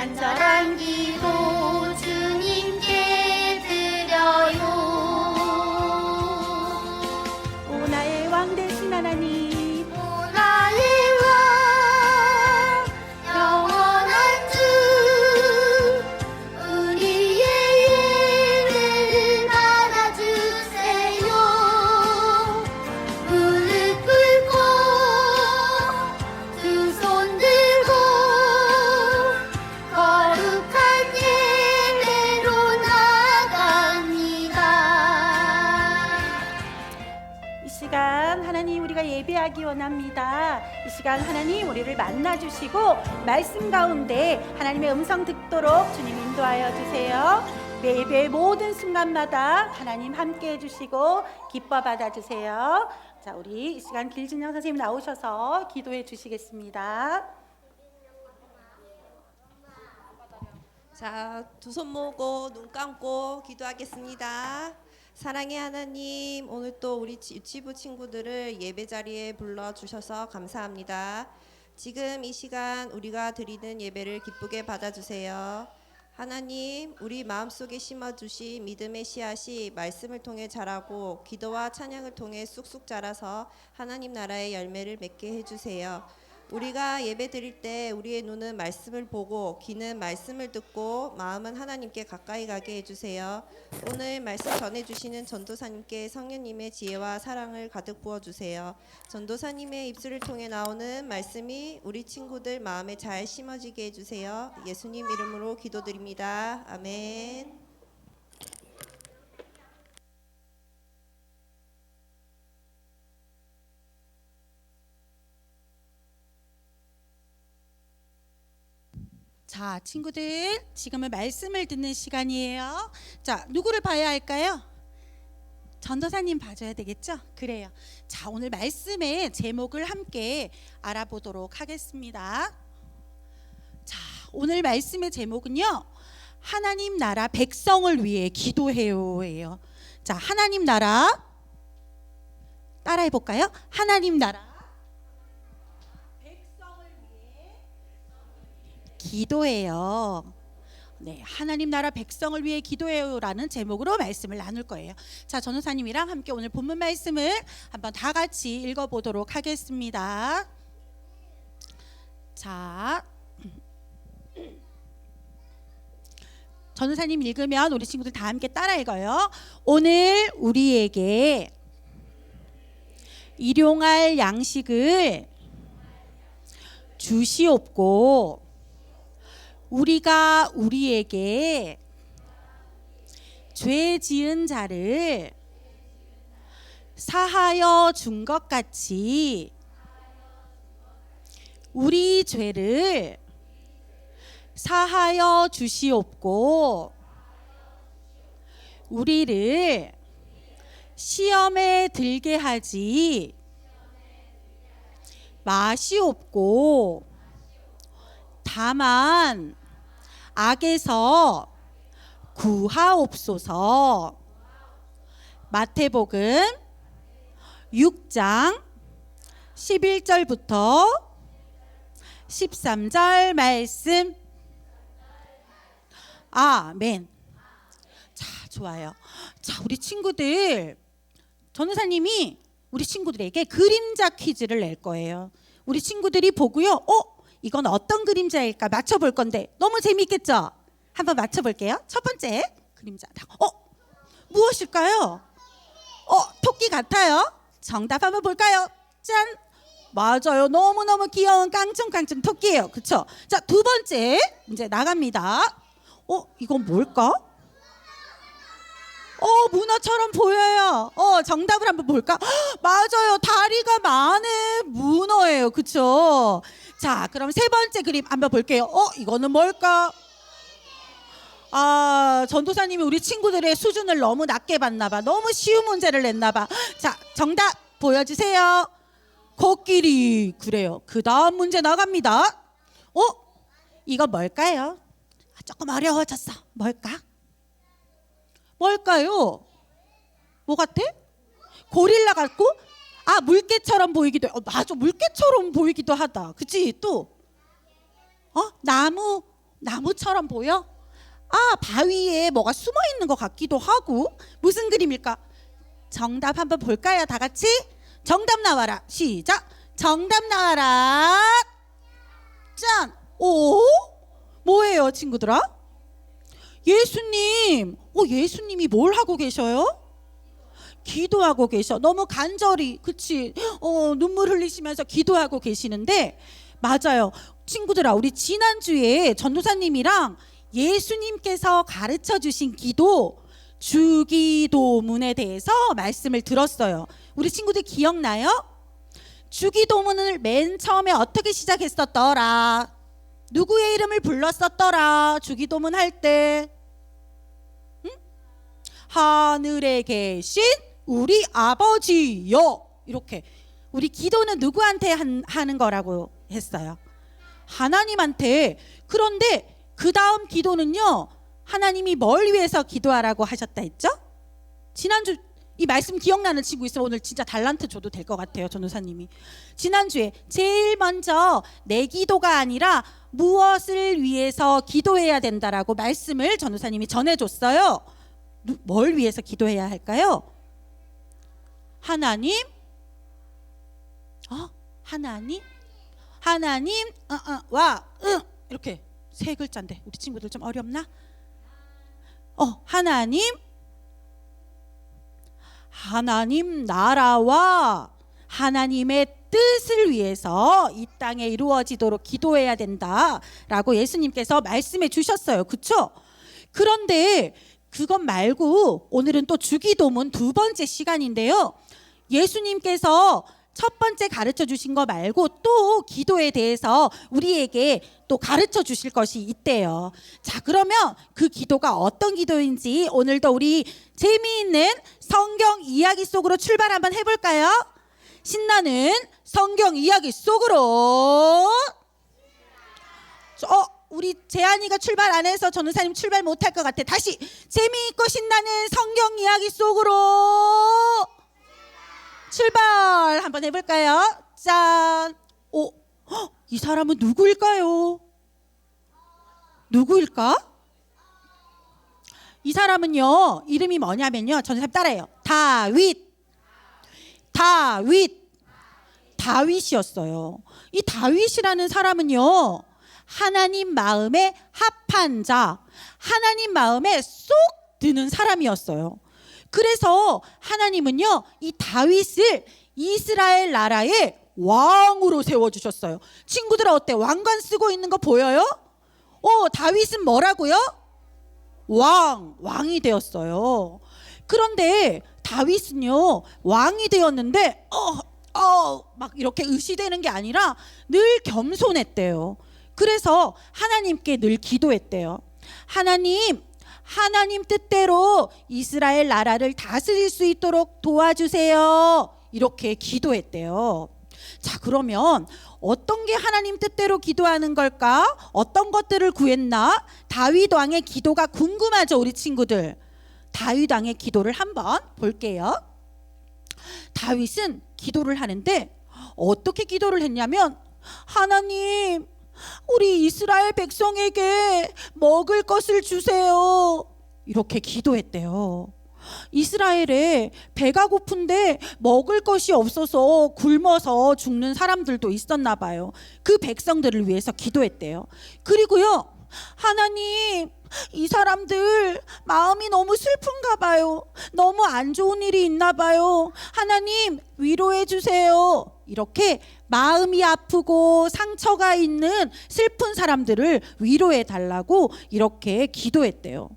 간절한 기도 주 시간 하나님 우리를 만나 주시고 말씀 가운데 하나님의 음성 듣도록 주님 인도하여 주세요. 매 예배의 모든 순간마다 하나님 함께 해주시고 기뻐 받아주세요. 자, 우리 이 시간 길진영 선생님 나오셔서 기도해 주시겠습니다. 자, 두 손 모으고 눈 감고 기도하겠습니다. 사랑의 하나님, 오늘 또 우리 지- 유치부 친구들을 예배 자리에 불러 주셔서 감사합니다. 지금 이 시간 우리가 드리는 예배를 기쁘게 받아 주세요. 하나님, 우리 마음속에 심어 주신 믿음의 씨앗이 말씀을 통해 자라고 기도와 찬양을 통해 쑥쑥 자라서 하나님 나라의 열매를 맺게 해 주세요. 우리가 예배 드릴 때 우리의 눈은 말씀을 보고 귀는 말씀을 듣고 마음은 하나님께 가까이 가게 해주세요. 오늘 말씀 전해주시는 전도사님께 성령님의 지혜와 사랑을 가득 부어주세요. 전도사님의 입술을 통해 나오는 말씀이 우리 친구들 마음에 잘 심어지게 해주세요. 예수님 이름으로 기도드립니다. 아멘. 자, 친구들, 지금은 말씀을 듣는 시간이에요. 자, 누구를 봐야 할까요? 전도사님 봐줘야 되겠죠? 그래요. 자, 오늘 말씀의 제목을 함께 알아보도록 하겠습니다. 자, 오늘 말씀의 제목은요. 하나님 나라 백성을 위해 기도해요예요. 자, 하나님 나라 따라해 볼까요? 하나님 나라 기도해요. 네, 하나님 나라 백성을 위해 기도해요라는 제목으로 말씀을 나눌 거예요. 자, 전우사님이랑 함께 오늘 본문 말씀을 한번 다 같이 읽어 보도록 하겠습니다. 자, 전우사님 읽으면 우리 친구들 다 함께 따라 읽어요. 오늘 우리에게 일용할 양식을 주시옵고 우리가 우리에게 죄 지은 자를 사하여 준 것 같이 우리 죄를 사하여 주시옵고 우리를 시험에 들게 하지 마시옵고 다만 악에서 구하옵소서. 마태복음 6장 11절부터 13절 말씀. 아멘. 자, 좋아요. 자, 우리 친구들 전우사님이 우리 친구들에게 그림자 퀴즈를 낼 거예요. 우리 친구들이 보고요. 어? 이건 어떤 그림자일까 맞춰볼 건데 너무 재밌겠죠? 한번 맞춰볼게요. 첫 번째 그림자. 어? 무엇일까요? 어? 토끼 같아요. 정답 한번 볼까요? 짠. 맞아요. 너무너무 귀여운 깡충깡충 토끼예요. 그쵸? 자, 두 번째 문제 나갑니다. 어? 이건 뭘까? 어, 문어처럼 보여요. 어, 정답을 한번 볼까? 헉, 맞아요. 다리가 많은 문어예요. 그쵸? 자, 그럼 세 번째 그림 한번 볼게요. 어, 이거는 뭘까? 아, 전도사님이 우리 친구들의 수준을 너무 낮게 봤나 봐. 너무 쉬운 문제를 냈나 봐. 자, 정답 보여주세요. 코끼리. 그래요. 그 다음 문제 나갑니다. 어? 이거 뭘까요? 아, 조금 어려워졌어. 뭘까? 뭘까요? 뭐 같아? 고릴라 같고? 아 물개처럼 보이기도 해. 어, 맞아 물개처럼 보이기도 하다. 그치 또? 어 나무 나무처럼 보여? 아, 바위에 뭐가 숨어 있는 것 같기도 하고. 무슨 그림일까? 정답 한번 볼까요? 다 같이? 정답 나와라. 시작. 정답 나와라. 짠. 오? 뭐예요, 친구들아? 예수님. 어, 예수님이 뭘 하고 계셔요? 기도하고 계셔. 너무 간절히, 그치? 어, 눈물 흘리시면서 기도하고 계시는데, 맞아요. 친구들아, 우리 지난주에 전도사님이랑 예수님께서 가르쳐 주신 기도, 주기도문에 대해서 말씀을 들었어요. 우리 친구들 기억나요? 주기도문을 맨 처음에 어떻게 시작했었더라? 누구의 이름을 불렀었더라? 주기도문 할 때. 응? 하늘에 계신 우리 아버지요. 이렇게. 우리 기도는 누구한테 한- 하는 거라고 했어요? 하나님한테. 그런데 그 다음 기도는요. 하나님이 뭘 위해서 기도하라고 하셨다 했죠? 지난주 이 말씀 기억나는 친구 있으면 오늘 진짜 달란트 줘도 될 것 같아요 전도사님이 지난주에 제일 먼저 내 기도가 아니라 무엇을 위해서 기도해야 된다라고 말씀을 전도사님이 전해줬어요 누- 뭘 위해서 기도해야 할까요? 하나님 어? 하나님 하나님 어, 어, 와 응. 이렇게 세 글자인데 우리 친구들 좀 어렵나? 어 하나님 하나님 나라와 하나님의 뜻을 위해서 이 땅에 이루어지도록 기도해야 된다라고 예수님께서 말씀해 주셨어요. 그렇죠? 그런데 그것 말고 오늘은 또 주기도문 두 번째 시간인데요. 예수님께서 첫 번째 가르쳐 주신 거 말고 또 기도에 대해서 우리에게 또 가르쳐 주실 것이 있대요. 자, 그러면 그 기도가 어떤 기도인지 오늘도 우리 재미있는 성경 이야기 속으로 출발 한번 해볼까요? 신나는 성경 이야기 속으로. 어, 우리 재한이가 출발 안 해서 전우사님 출발 못할 것 같아. 다시 재미있고 신나는 성경 이야기 속으로. 출발 한번 해볼까요? 짠. 오, 헉, 이 사람은 누구일까요? 누구일까? 이 사람은요 이름이 뭐냐면요 전사님 따라해요. 다윗. 다윗. 다윗이었어요. 이 다윗이라는 사람은요 하나님 마음에 합한 자, 하나님 마음에 쏙 드는 사람이었어요. 그래서 하나님은요, 이 다윗을 이스라엘 나라의 왕으로 세워주셨어요. 친구들 어때? 왕관 쓰고 있는 거 보여요? 어, 다윗은 뭐라고요? 왕, 왕이 되었어요. 그런데 다윗은요, 왕이 되었는데, 어, 어, 막 이렇게 의시되는 게 아니라 늘 겸손했대요. 그래서 하나님께 늘 기도했대요. 하나님, 하나님 뜻대로 이스라엘 나라를 다스릴 수 있도록 도와주세요. 이렇게 기도했대요. 자, 그러면 어떤 게 하나님 뜻대로 기도하는 걸까? 어떤 것들을 구했나? 다윗 왕의 기도가 궁금하죠, 우리 친구들. 다윗 왕의 기도를 한번 볼게요. 다윗은 기도를 하는데 어떻게 기도를 했냐면 하나님 우리 이스라엘 백성에게 먹을 것을 주세요. 이렇게 기도했대요. 이스라엘에 배가 고픈데 먹을 것이 없어서 굶어서 죽는 사람들도 있었나 봐요. 그 백성들을 위해서 기도했대요. 그리고요. 하나님, 이 사람들 마음이 너무 슬픈가 봐요. 너무 안 좋은 일이 있나 봐요. 하나님, 위로해 주세요. 이렇게 마음이 아프고 상처가 있는 슬픈 사람들을 위로해 달라고 이렇게 기도했대요.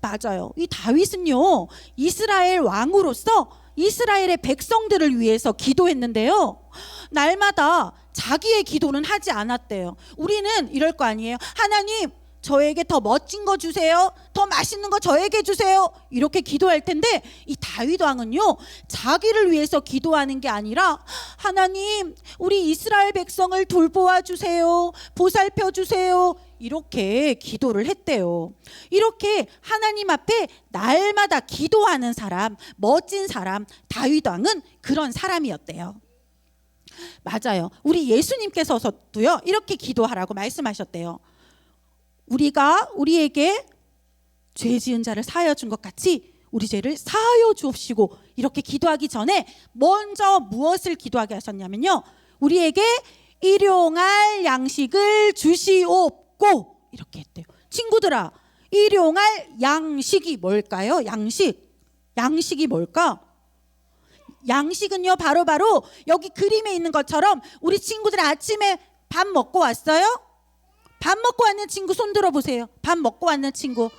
맞아요. 이 다윗은요, 이스라엘 왕으로서 이스라엘의 백성들을 위해서 기도했는데요. 날마다 자기의 기도는 하지 않았대요. 우리는 이럴 거 아니에요. 하나님, 저에게 더 멋진 거 주세요. 더 맛있는 거 저에게 주세요. 이렇게 기도할 텐데 이 다윗 왕은요. 자기를 위해서 기도하는 게 아니라 하나님, 우리 이스라엘 백성을 돌보아 주세요. 보살펴 주세요. 이렇게 기도를 했대요. 이렇게 하나님 앞에 날마다 기도하는 사람, 멋진 사람 다윗 왕은 그런 사람이었대요. 맞아요. 우리 예수님께서도요. 이렇게 기도하라고 말씀하셨대요. 우리가 우리에게 죄 지은 자를 사하여 준 것 같이 우리 죄를 사하여 주옵시고 이렇게 기도하기 전에 먼저 무엇을 기도하게 하셨냐면요. 우리에게 일용할 양식을 주시옵고 이렇게 했대요. 친구들아, 일용할 양식이 뭘까요? 양식. 양식이 뭘까? 양식은요, 바로바로 여기 그림에 있는 것처럼 우리 친구들 아침에 밥 먹고 왔어요? 밥 먹고 왔는 친구 손 들어 보세요. 밥 먹고 왔는 친구.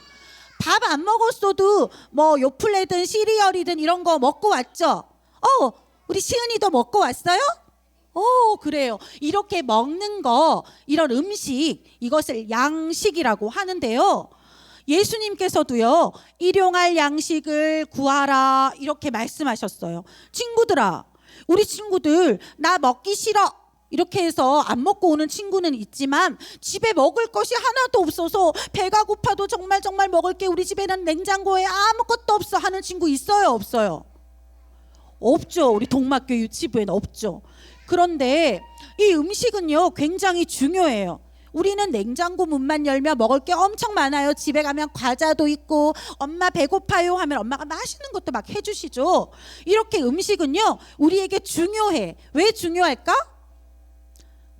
밥 안 먹었어도 뭐 요플레든 시리얼이든 이런 거 먹고 왔죠. 어, 우리 시은이도 먹고 왔어요? 어, 그래요. 이렇게 먹는 거, 이런 음식, 이것을 양식이라고 하는데요. 예수님께서도요, 일용할 양식을 구하라, 이렇게 말씀하셨어요. 친구들아, 우리 친구들, 나 먹기 싫어. 이렇게 해서 안 먹고 오는 친구는 있지만 집에 먹을 것이 하나도 없어서 배가 고파도 정말 정말 먹을 게 우리 집에는 냉장고에 아무것도 없어 하는 친구 있어요 없어요? 없죠. 우리 동막교 유치부에는 없죠. 그런데 이 음식은요 굉장히 중요해요. 우리는 냉장고 문만 열면 먹을 게 엄청 많아요. 집에 가면 과자도 있고 엄마 배고파요 하면 엄마가 맛있는 것도 막 해주시죠. 이렇게 음식은요 우리에게 중요해. 왜 중요할까?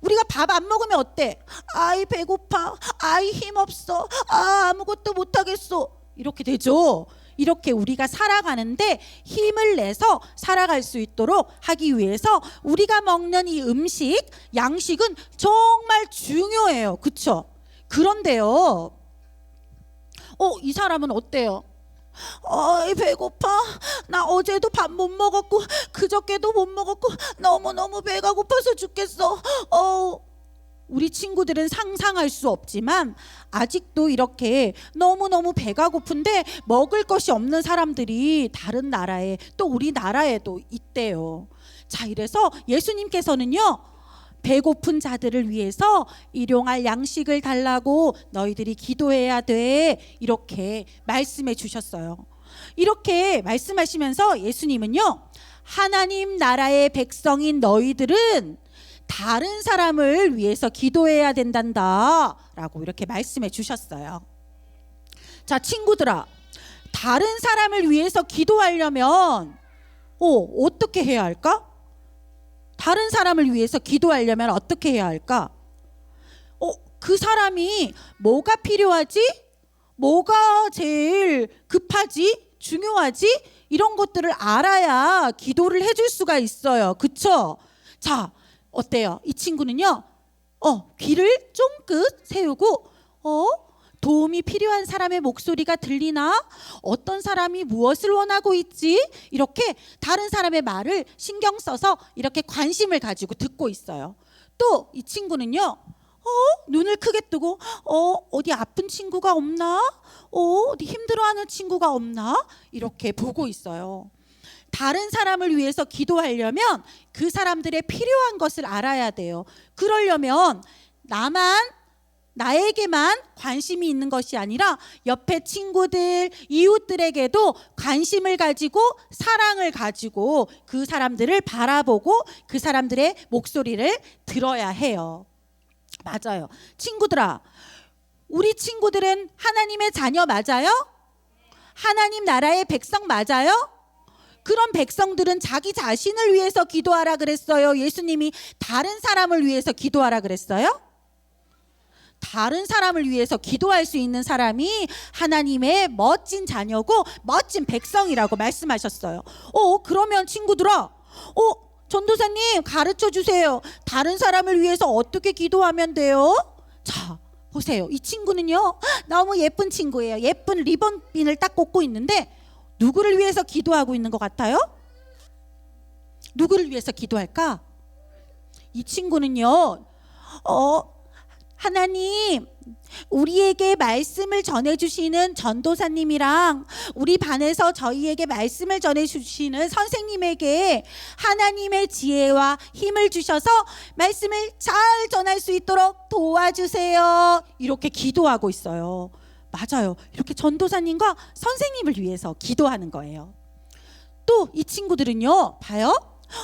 우리가 밥 안 먹으면 어때? 아이 배고파. 아이 힘없어. 아 아무것도 못 하겠어. 이렇게 되죠. 이렇게 우리가 살아가는데 힘을 내서 살아갈 수 있도록 하기 위해서 우리가 먹는 이 음식, 양식은 정말 중요해요. 그쵸? 그런데요. 어, 이 사람은 어때요? 어이 배고파. 나 어제도 밥 못 먹었고 그저께도 못 먹었고 너무 너무 배가 고파서 죽겠어. 어. 우리 친구들은 상상할 수 없지만 아직도 이렇게 너무너무 배가 고픈데 먹을 것이 없는 사람들이 다른 나라에 또 우리나라에도 있대요. 자, 이래서 예수님께서는요. 배고픈 자들을 위해서 일용할 양식을 달라고 너희들이 기도해야 돼. 이렇게 말씀해 주셨어요. 이렇게 말씀하시면서 예수님은요. 하나님 나라의 백성인 너희들은 다른 사람을 위해서 기도해야 된단다. 라고 이렇게 말씀해 주셨어요. 자, 친구들아. 다른 사람을 위해서 기도하려면 어, 어떻게 해야 할까? 다른 사람을 위해서 기도하려면 어떻게 해야 할까? 어, 그 사람이 뭐가 필요하지? 뭐가 제일 급하지? 중요하지? 이런 것들을 알아야 기도를 해줄 수가 있어요. 그쵸? 자, 어때요? 이 친구는요, 어, 귀를 쫑긋 세우고, 어, 도움이 필요한 사람의 목소리가 들리나? 어떤 사람이 무엇을 원하고 있지? 이렇게 다른 사람의 말을 신경 써서 이렇게 관심을 가지고 듣고 있어요. 또 이 친구는요, 어, 눈을 크게 뜨고, 어, 어디 아픈 친구가 없나? 어, 어디 힘들어하는 친구가 없나? 이렇게 보고 있어요. 다른 사람을 위해서 기도하려면 그 사람들의 필요한 것을 알아야 돼요. 그러려면 나만 나에게만 관심이 있는 것이 아니라 옆에 친구들, 이웃들에게도 관심을 가지고 사랑을 가지고 그 사람들을 바라보고 그 사람들의 목소리를 들어야 해요. 맞아요. 친구들아, 우리 친구들은 하나님의 자녀 맞아요? 하나님 나라의 백성 맞아요? 그런 백성들은 자기 자신을 위해서 기도하라 그랬어요. 예수님이 다른 사람을 위해서 기도하라 그랬어요? 다른 사람을 위해서 기도할 수 있는 사람이 하나님의 멋진 자녀고 멋진 백성이라고 말씀하셨어요. 어, 그러면 친구들아, 어, 전도사님 가르쳐 주세요. 다른 사람을 위해서 어떻게 기도하면 돼요? 자, 보세요. 이 친구는요, 너무 예쁜 친구예요. 예쁜 리본핀을 딱 꽂고 있는데, 누구를 위해서 기도하고 있는 것 같아요? 누구를 위해서 기도할까? 이 친구는요, 어, 하나님, 우리에게 말씀을 전해주시는 전도사님이랑 우리 반에서 저희에게 말씀을 전해주시는 선생님에게 하나님의 지혜와 힘을 주셔서 말씀을 잘 전할 수 있도록 도와주세요. 이렇게 기도하고 있어요. 맞아요. 이렇게 전도사님과 선생님을 위해서 기도하는 거예요. 또 이 친구들은요, 봐요.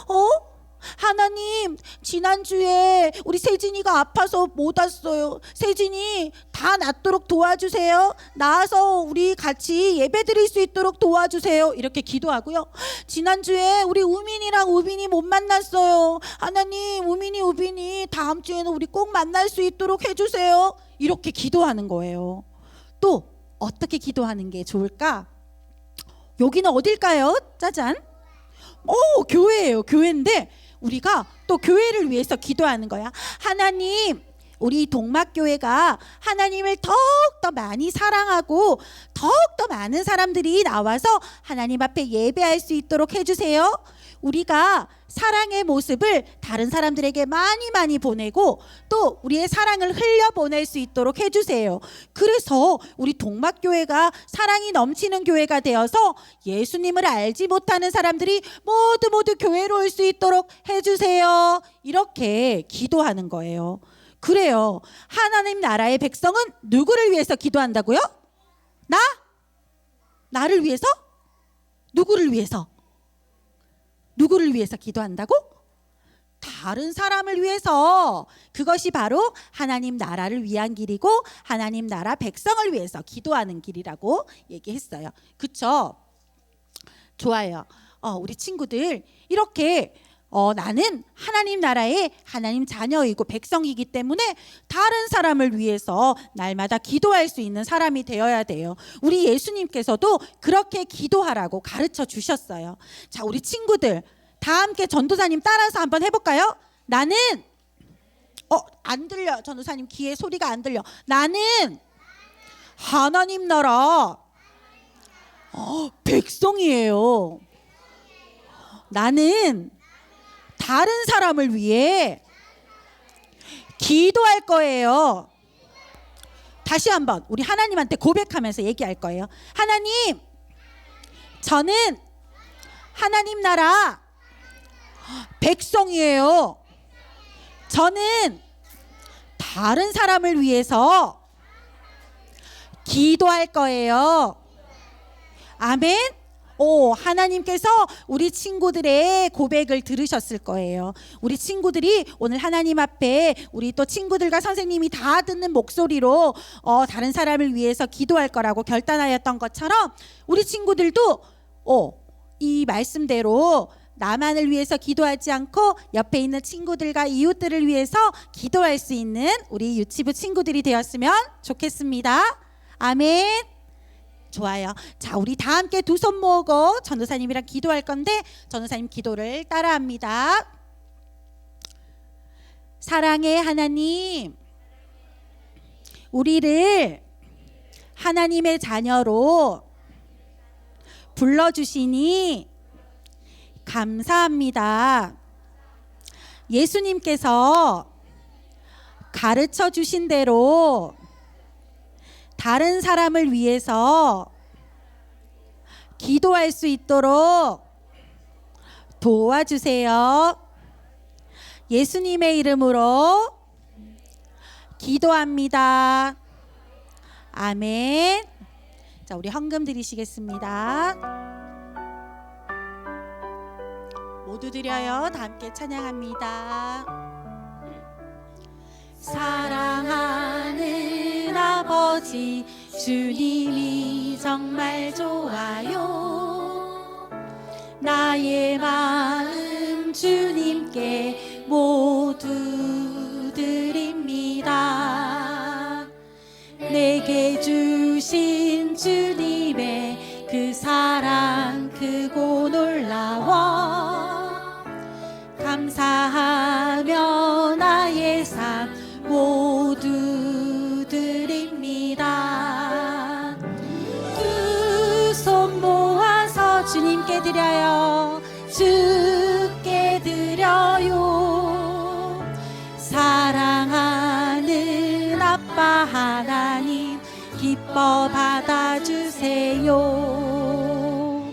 어? 하나님, 지난주에 우리 세진이가 아파서 못 왔어요. 세진이 다 낫도록 도와주세요. 나와서 우리 같이 예배 드릴 수 있도록 도와주세요. 이렇게 기도하고요. 지난주에 우리 우민이랑 우빈이 못 만났어요. 하나님, 우민이, 우빈이 다음 주에는 우리 꼭 만날 수 있도록 해주세요. 이렇게 기도하는 거예요. 또 어떻게 기도하는 게 좋을까? 여기는 어딜까요? 짜잔. 오, 교회예요. 교회인데 우리가 또 교회를 위해서 기도하는 거야. 하나님, 우리 동막교회가 하나님을 더욱더 많이 사랑하고 더욱더 많은 사람들이 나와서 하나님 앞에 예배할 수 있도록 해주세요. 우리가 사랑의 모습을 다른 사람들에게 많이 많이 보내고 또 우리의 사랑을 흘려 보낼 수 있도록 해주세요. 그래서 우리 동막교회가 사랑이 넘치는 교회가 되어서 예수님을 알지 못하는 사람들이 모두 모두 교회로 올 수 있도록 해주세요. 이렇게 기도하는 거예요. 그래요. 하나님 나라의 백성은 누구를 위해서 기도한다고요? 나? 나를 위해서? 누구를 위해서? 누구를 위해서 기도한다고? 다른 사람을 위해서 그것이 바로 하나님 나라를 위한 길이고 하나님 나라 백성을 위해서 기도하는 길이라고 얘기했어요. 그쵸? 좋아요. 어, 우리 친구들 이렇게 어, 나는 하나님 나라의 하나님 자녀이고 백성이기 때문에 다른 사람을 위해서 날마다 기도할 수 있는 사람이 되어야 돼요. 우리 예수님께서도 그렇게 기도하라고 가르쳐 주셨어요. 자, 우리 친구들 다 함께 전도사님 따라서 한번 해볼까요? 나는 어, 안 들려. 전도사님 귀에 소리가 안 들려. 나는 하나님 나라 어, 백성이에요. 나는 다른 사람을 위해 기도할 거예요. 다시 한번 우리 하나님한테 고백하면서 얘기할 거예요. 하나님, 저는 하나님 나라 백성이에요. 저는 다른 사람을 위해서 기도할 거예요. 아멘. 오, 하나님께서 우리 친구들의 고백을 들으셨을 거예요. 우리 친구들이 오늘 하나님 앞에 우리 또 친구들과 선생님이 다 듣는 목소리로 어, 다른 사람을 위해서 기도할 거라고 결단하였던 것처럼 우리 친구들도 어, 이 말씀대로 나만을 위해서 기도하지 않고 옆에 있는 친구들과 이웃들을 위해서 기도할 수 있는 우리 유치부 친구들이 되었으면 좋겠습니다. 아멘. 좋아요. 자, 우리 다 함께 두 손 모으고 전도사님이랑 기도할 건데 전도사님 기도를 따라합니다. 사랑의 하나님, 우리를 하나님의 자녀로 불러주시니 감사합니다. 예수님께서 가르쳐 주신 대로 다른 사람을 위해서 기도할 수 있도록 도와주세요. 예수님의 이름으로 기도합니다. 아멘. 자, 우리 헌금 드리시겠습니다. 모두 드려요. 다 함께 찬양합니다. 사랑하는 아버지 주님이 정말 좋아요. 나의 마음 주님께 모두 주세요.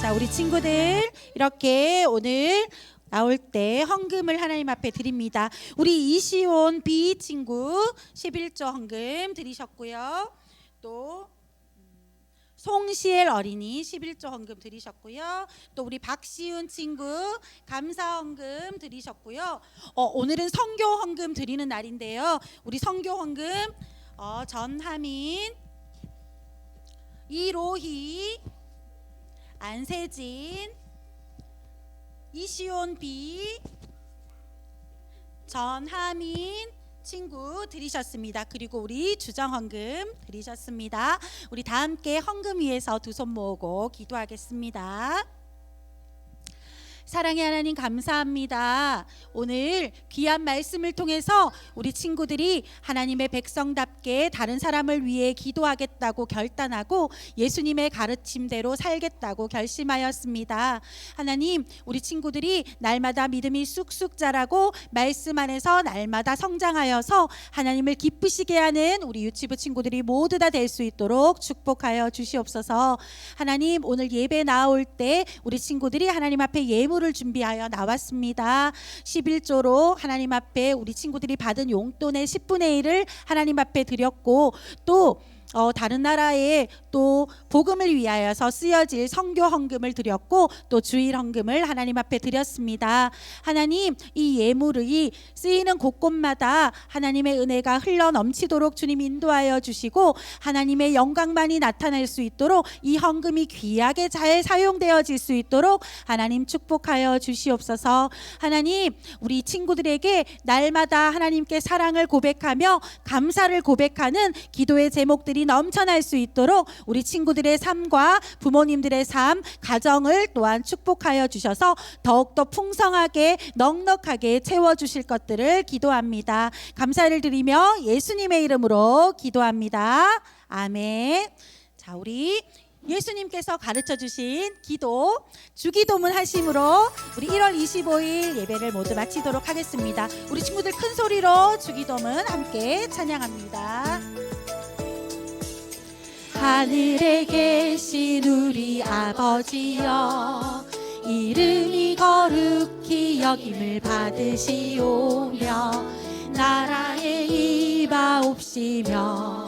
자, 우리 친구들 이렇게 오늘 나올 때 헌금을 하나님 앞에 드립니다. 우리 이시온 비 친구 11조 헌금 드리셨고요. 또 음, 송시엘 어린이 11조 헌금 드리셨고요. 또 우리 박시훈 친구 감사 헌금 드리셨고요. 어, 오늘은 성교 헌금 드리는 날인데요. 우리 성교 헌금 어, 전하민, 이로희, 안세진, 이시온 비, 전하민 친구 드리셨습니다. 그리고 우리 주정 헌금 드리셨습니다. 우리 다 함께 헌금 위에서 두 손 모으고 기도하겠습니다. 사랑의 하나님 감사합니다. 오늘 귀한 말씀을 통해서 우리 친구들이 하나님의 백성답게 다른 사람을 위해 기도하겠다고 결단하고 예수님의 가르침대로 살겠다고 결심하였습니다. 하나님, 우리 친구들이 날마다 믿음이 쑥쑥 자라고 말씀 안에서 날마다 성장하여서 하나님을 기쁘시게 하는 우리 유치부 친구들이 모두 다 될 수 있도록 축복하여 주시옵소서. 하나님, 오늘 예배 나올 때 우리 친구들이 하나님 앞에 예물 을 준비하여 나왔습니다. 11조로 하나님 앞에 우리 친구들이 받은 용돈의 10분의 1을 하나님 앞에 드렸고 또 어, 다른 나라에 또 복음을 위하여서 쓰여질 성교 헌금을 드렸고 또 주일 헌금을 하나님 앞에 드렸습니다. 하나님 이 예물이 쓰이는 곳곳마다 하나님의 은혜가 흘러 넘치도록 주님 인도하여 주시고 하나님의 영광만이 나타날 수 있도록 이 헌금이 귀하게 잘 사용되어질 수 있도록 하나님 축복하여 주시옵소서. 하나님 우리 친구들에게 날마다 하나님께 사랑을 고백하며 감사를 고백하는 기도의 제목들이 넘쳐날 수 있도록 우리 친구들의 삶과 부모님들의 삶, 가정을 또한 축복하여 주셔서 더욱더 풍성하게 넉넉하게 채워 주실 것들을 기도합니다. 감사를 드리며 예수님의 이름으로 기도합니다. 아멘. 자, 우리 예수님께서 가르쳐 주신 기도 주기도문 하심으로 우리 1월 25일 예배를 모두 마치도록 하겠습니다. 우리 친구들 큰 소리로 주기도문 함께 찬양합니다. 하늘에 계신 우리 아버지여 이름이 거룩히 여김을 받으시오며 나라의 이바옵시며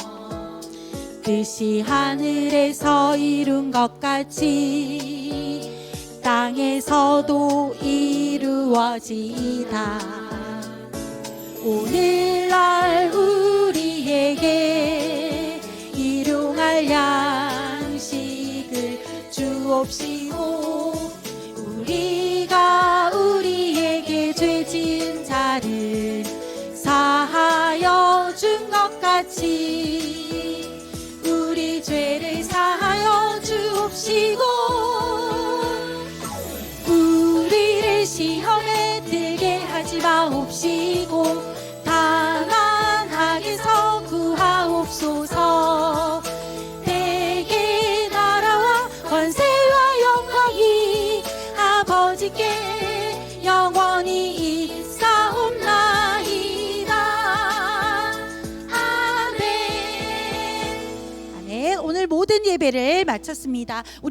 뜻이 하늘에서 이룬 것 같이 땅에서도 이루어지이다. 오늘날 우리에게 양식을 주옵시고 우리가 우리에게 죄 지은 자를 사하여 준 것 같이 우리 죄를 사하여 주옵시고 우리를 시험에 들게 하지 마옵시고 예배를 마쳤습니다. 우리